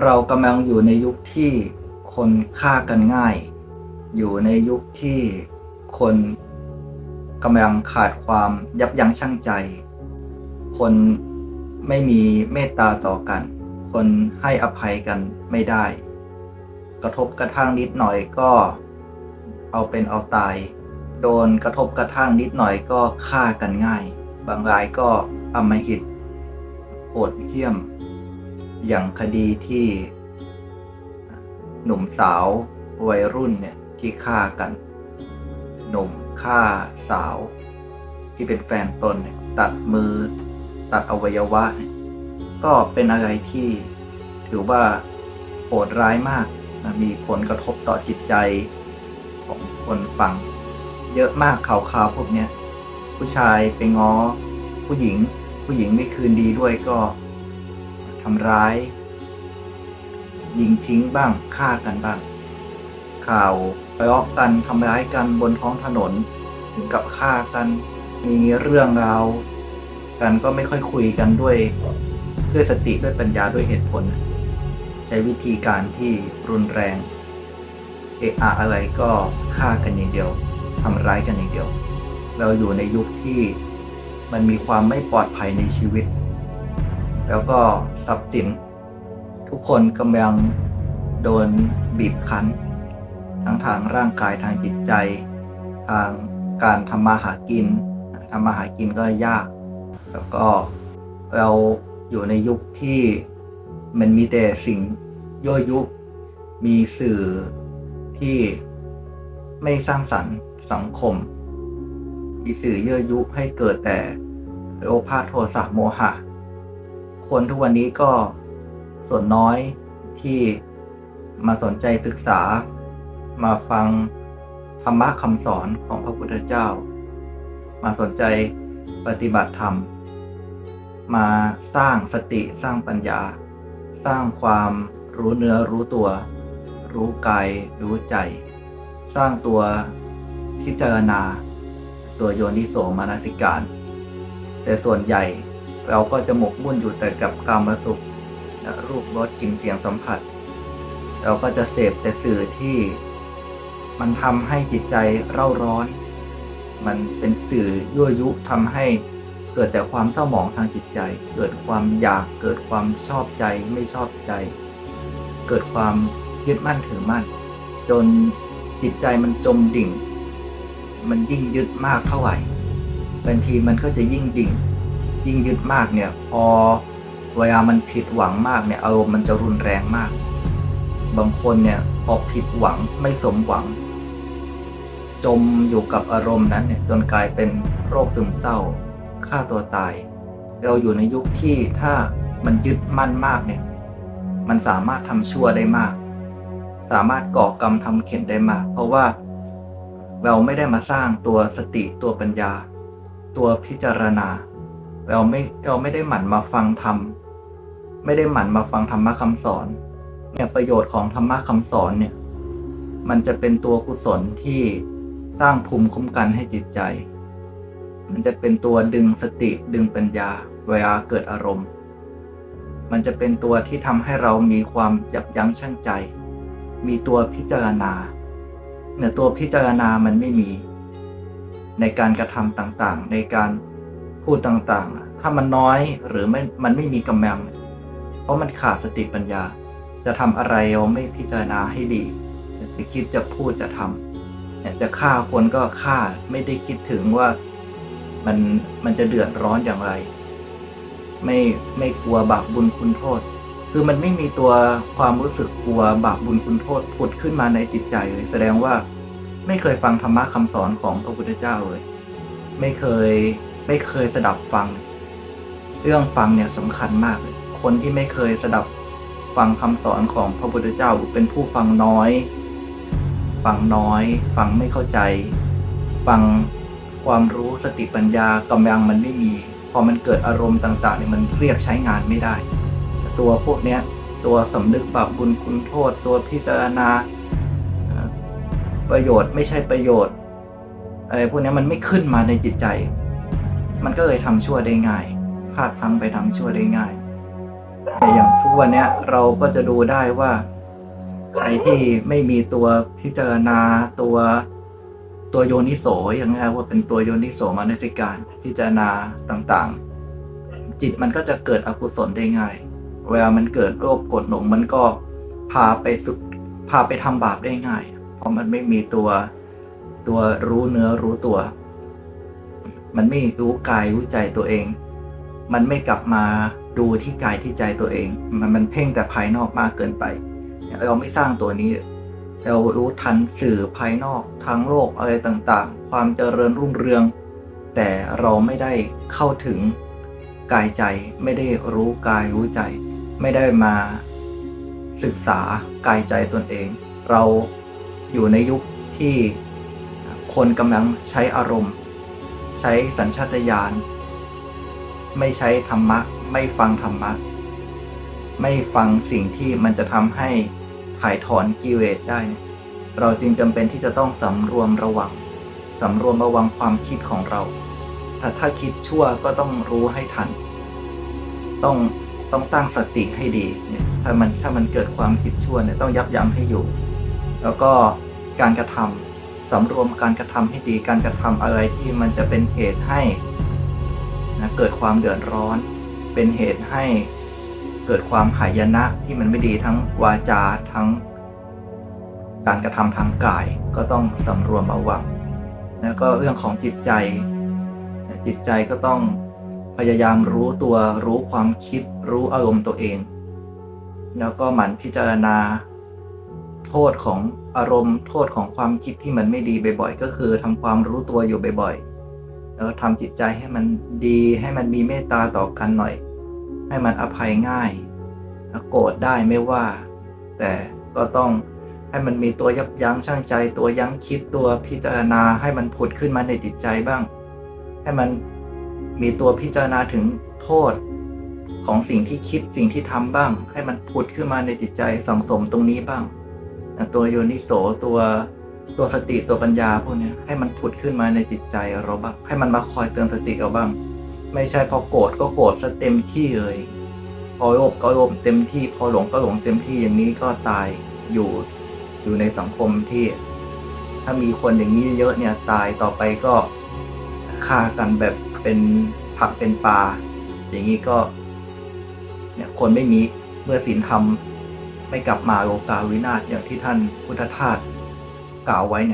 เรากำลังอยู่ในยุคที่คนฆ่ากันง่าย อยู่ในยุคที่คนกำลังขาดความยับยั้งชั่งใจ คนไม่มีเมตตาต่อกัน คนให้อภัยกันไม่ได้ กระทบกระทั่งนิดหน่อยก็เอาเป็นเอาตาย โดนกระทบกระทั่งนิดหน่อยก็ฆ่ากันง่าย บางรายก็อำมหิตโหดเหี้ยม อย่างคดีที่หนุ่มสาววัยรุ่นเนี่ยที่ฆ่ากัน หนุ่มฆ่าสาว ที่เป็นแฟนตนเนี่ยตัดมือตัดอวัยวะ ก็เป็นอะไรที่ถือว่าโหดร้ายมากนะมีผลกระทบต่อจิตใจของคนฟัง เยอะมากข่าวข่าวๆพวกเนี้ยผู้ชายไปง้อผู้หญิง ผู้หญิงไม่คืนดีด้วยก็ ทำร้าย ยิงทิ้งบ้างฆ่ากันบ้าง ข่าวทะเลาะกันทำร้ายกันบนท้องถนน ถึงกับฆ่ากัน มีเรื่องราวกันก็ไม่ค่อยคุยกันด้วย ด้วยสติด้วยปัญญาด้วยเหตุผล ใช้วิธีการที่รุนแรงเอะอะอะไรก็ฆ่ากันอย่างเดียวทำร้ายกันอย่างเดียว เราอยู่ในยุคที่มันมีความไม่ปลอดภัยในชีวิต แล้วก็ทรัพย์สิน ทุกคนกำลังโดนบีบคั้น ทั้งทางร่างกายทางจิตใจ ทางการทำมาหากินทำมาหากินก็ยาก แล้วก็เราอยู่ในยุคที่มันมีแต่สิ่งยั่วยุ มีสื่อที่ไม่สร้างสรรค์สังคม มีสื่อย่อยุให้เกิดแต่โลภะโทสะโมหะ คนทุกวันนี้ก็ส่วนน้อยที่มาสนใจศึกษา มาฟังธรรมะคำสอนของพระพุทธเจ้า มาสนใจปฏิบัติธรรม มาสร้างสติสร้างปัญญา สร้างความรู้เนื้อรู้ตัว รู้กายรู้ใจ สร้างตัวพิจารณา ตัวโยนิโสมานสิการ แต่ส่วนใหญ่ เราก็จะหมกมุ่นอยู่แต่กับกามสุขและรูปรสกลิ่นเสียงสัมผัส เราก็จะเสพแต่สื่อที่มันทำให้จิตใจเร่าร้อน มันเป็นสื่อยั่วยุทำให้เกิดแต่ความเศร้าหมองทางจิตใจ เกิดความอยากเกิดความชอบใจไม่ชอบใจ เกิดความยึดมั่นถือมั่น จนจิตใจมันจมดิ่ง มันยิ่งยึดมากเท่าไหร่บางทีมันก็จะยิ่งดิ่ง ยิ่งยึดมากเนี่ย พอเวลามันผิดหวังมากเนี่ยอารมณ์มันจะรุนแรงมาก บางคนเนี่ยพอผิดหวังไม่สมหวัง จมอยู่กับอารมณ์นั้นเนี่ยจนกลายเป็นโรคซึมเศร้าฆ่าตัวตาย เราอยู่ในยุคที่ถ้ามันยึดมั่นมากเนี่ย มันสามารถทำชั่วได้มาก สามารถก่อกรรมทำเข็นได้มาก เพราะว่าเราไม่ได้มาสร้างตัวสติตัวปัญญา ตัวพิจารณา เราไม่เราไม่ได้หมั่นมาฟังธรรมไม่ได้หมั่นมาฟังธรรมะคำสอน เนี่ยประโยชน์ของธรรมะคำสอนเนี่ย มันจะเป็นตัวกุศลที่สร้างภูมิคุ้มกันให้จิตใจ มันจะเป็นตัวดึงสติดึงปัญญาเวลาเกิดอารมณ์ มันจะเป็นตัวที่ทำให้เรามีความยับยั้งชั่งใจ มีตัวพิจารณา เนี่ยตัวพิจารณามันไม่มี ในการกระทำต่างๆ ในการ พูดต่างๆ ถ้ามันน้อยหรือไม่มันไม่มีกำลังเพราะมันขาดสติปัญญา จะทำอะไรเราไม่พิจารณาให้ดี จะคิดจะพูดจะทำเนี่ยจะฆ่าคนก็ฆ่าไม่ได้คิดถึงว่ามันมันจะเดือดร้อนอย่างไร ไม่ไม่กลัวบาปบุญคุณโทษ คือมันไม่มีตัวความรู้สึกกลัวบาปบุญคุณโทษผุดขึ้นมาในจิตใจเลยแสดงว่าไม่เคยฟังธรรมะคำสอนของพระพุทธเจ้าเลย ไม่เคย ไม่เคยสดับฟัง เรื่องฟังเนี่ยสำคัญมากเลยคนที่ไม่เคยสดับฟังคำสอนของพระพุทธเจ้าเป็นผู้ฟังน้อย ฟังน้อย ฟังไม่เข้าใจ ฟังความรู้สติปัญญากำลังมันไม่มี พอมันเกิดอารมณ์ต่างๆเนี่ยมันเรียกใช้งานไม่ได้ ตัวพวกเนี้ยตัวสำนึกบาปบุญคุณโทษ ตัวพิจารณา ประโยชน์ไม่ใช่ประโยชน์อะไรพวกเนี้ยมันไม่ขึ้นมาในจิตใจ มันก็เลยทำชั่วได้ง่ายพลาดพลังไปทำชั่วได้ง่าย แต่อย่างทุกวันเนี้ยเราก็จะดูได้ว่าใครที่ไม่มีตัวพิจารณาตัวตัวโยนิโสอย่างเงี้ยว่าเป็นตัวโยนิโสมนสิการพิจารณาต่างๆ จิตมันก็จะเกิดอกุศลได้ง่าย เวลามันเกิดโรคกดหลงมันก็พาไปสุดพาไปทำบาปได้ง่าย เพราะมันไม่มีตัวตัวรู้เนื้อรู้ตัว มันไม่รู้กายรู้ใจตัวเอง มันไม่กลับมาดูที่กายที่ใจตัวเอง มันมันเพ่งแต่ภายนอกมากเกินไป เราไม่สร้างตัวนี้ เรารู้ทันสื่อภายนอกทางโลกอะไรต่างๆ ความเจริญรุ่งเรือง แต่เราไม่ได้เข้าถึงกายใจไม่ได้รู้กายรู้ใจ ไม่ได้มาศึกษากายใจตนเอง เราอยู่ในยุคที่คนกำลังใช้อารมณ์ ใช้สัญชาตญาณไม่ใช้ธรรมะ ไม่ฟังธรรมะ ไม่ฟังสิ่งที่มันจะทำให้ถ่ายถอนกิเลสได้ เราจึงจำเป็นที่จะต้องสำรวมระวังสำรวมระวังความคิดของเรา ถ้าถ้าคิดชั่วก็ต้องรู้ให้ทัน ต้องต้องตั้งสติให้ดีเนี่ยถ้ามันถ้ามันเกิดความคิดชั่วเนี่ยต้องยับยั้งให้อยู่ แล้วก็การกระทำ สำรวมการกระทำให้ดีการกระทำอะไรที่มันจะเป็นเหตุให้นะเกิดความเดือดร้อน เป็นเหตุให้เกิดความหายนะที่มันไม่ดีทั้งวาจาทั้งการกระทำทางกายก็ต้องสำรวมระวังแล้วก็เรื่องของจิตใจ จิตใจก็ต้องพยายามรู้ตัวรู้ความคิดรู้อารมณ์ตัวเอง แล้วก็หมั่นพิจารณาโทษของ อารมณ์โทษของความคิดที่มันไม่ดีบ่อยๆ ก็คือทำความรู้ตัวอยู่บ่อยๆ แล้วทำจิตใจให้มันดีให้มันมีเมตตาต่อกันหน่อย ให้มันอภัยง่าย โกรธได้ไม่ว่า แต่ก็ต้องให้มันมีตัวยับยั้งชั่งใจ ตัวยั้งคิดตัวพิจารณาให้มันผุดขึ้นมาในจิตใจบ้าง ให้มันมีตัวพิจารณาถึงโทษของสิ่งที่คิดสิ่งที่ทำบ้าง ให้มันผุดขึ้นมาในจิตใจสังสมตรงนี้บ้าง ตัวโยนิโสตัวตัวสติตัวปัญญาพวกนี้ให้มันผุดขึ้นมาในจิตใจเราบ้างให้มันมาคอยเตือนสติเราบ้าง ไม่ใช่พอโกรธก็โกรธซะเต็มที่เลยพอโลภก็โลภเต็มที่พอหลงก็หลงเต็มที่อย่างนี้ก็ตายอยู่อยู่ในสังคมที่ ถ้ามีคนอย่างนี้เยอะเนี่ยตายต่อไปก็ฆ่ากันแบบเป็นผักเป็นปลาอย่างนี้ก็ เนี่ยคนไม่มีเมื่อศีลธรรม ไม่กลับมาโลกาวินาศอย่างที่ท่านพุทธทาสกล่าวไว้เนี่ย